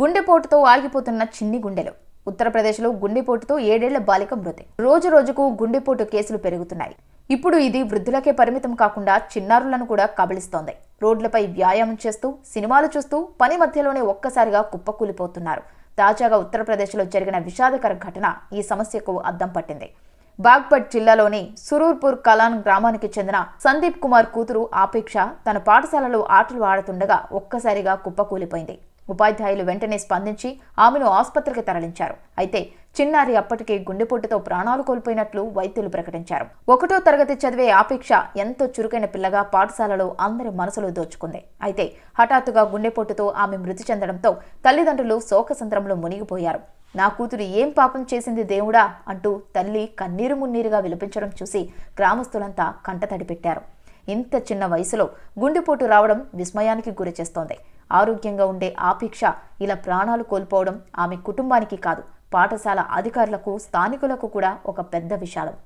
గుండెపోటుతో ఆగిపోతున్న చిన్ని గుండెలు. ఉత్తరప్రదేశ్లో గుండెపోటుతో ఏడేళ్ళ బాలిక మృతి. రోజు రోజుకు గుండెపోటు కేసులు పెరుగుతున్నాయి. ఇప్పుడు ఇది వృద్ధులకే పరిమితం కాకుండా చిన్నారులను కూడా కబళిస్తోంది. రోడ్లపై వ్యాయామం చేస్తూ సినిమాలు చూస్తూ పని మధ్యలోనే ఒక్కసారిగా కుప్పకూలిపోతున్నారు. తాజాగా ఉత్తరప్రదేశ్లో జరిగిన విషాదకర ఘటన ఈ సమస్యకు అద్దం పట్టింది. బాగ్పట్ జిల్లాలోని సురూర్పూర్ కలాన్ గ్రామానికి చెందిన సందీప్ కుమార్ కూతురు ఆపేక్ష తన పాఠశాలలో ఆటలు ఆడుతుండగా ఒక్కసారిగా కుప్పకూలిపోయింది. ఉపాధ్యాయులు వెంటనే స్పందించి ఆమెను ఆసుపత్రికి తరలించారు. అయితే చిన్నారి అప్పటికే గుండెపోటుతో ప్రాణాలు కోల్పోయినట్లు వైద్యులు ప్రకటించారు. ఒకటో తరగతి చదివే ఆపేక్ష ఎంతో చురుకైన పిల్లగా పాఠశాలలో అందరి మనసులు దోచుకుంది. అయితే హఠాత్తుగా గుండెపోటుతో ఆమె మృతి చెందడంతో తల్లిదండ్రులు శోకసంద్రంలో మునిగిపోయారు. నా కూతురు ఏం పాపం చేసింది దేవుడా అంటూ తల్లి కన్నీరు మున్నీరుగా విలపించడం చూసి గ్రామస్తులంతా కంటతడి పెట్టారు. ఇంత చిన్న వయసులో గుండెపోటు రావడం విస్మయానికి గురిచేస్తోంది ఆరోగ్యంగా ఉండే ఆపేక్ష ఇలా ప్రాణాలు కోల్పోవడం ఆమె కుటుంబానికి కాదు పాఠశాల అధికారులకు స్థానికులకు కూడా ఒక పెద్ద విషాదం.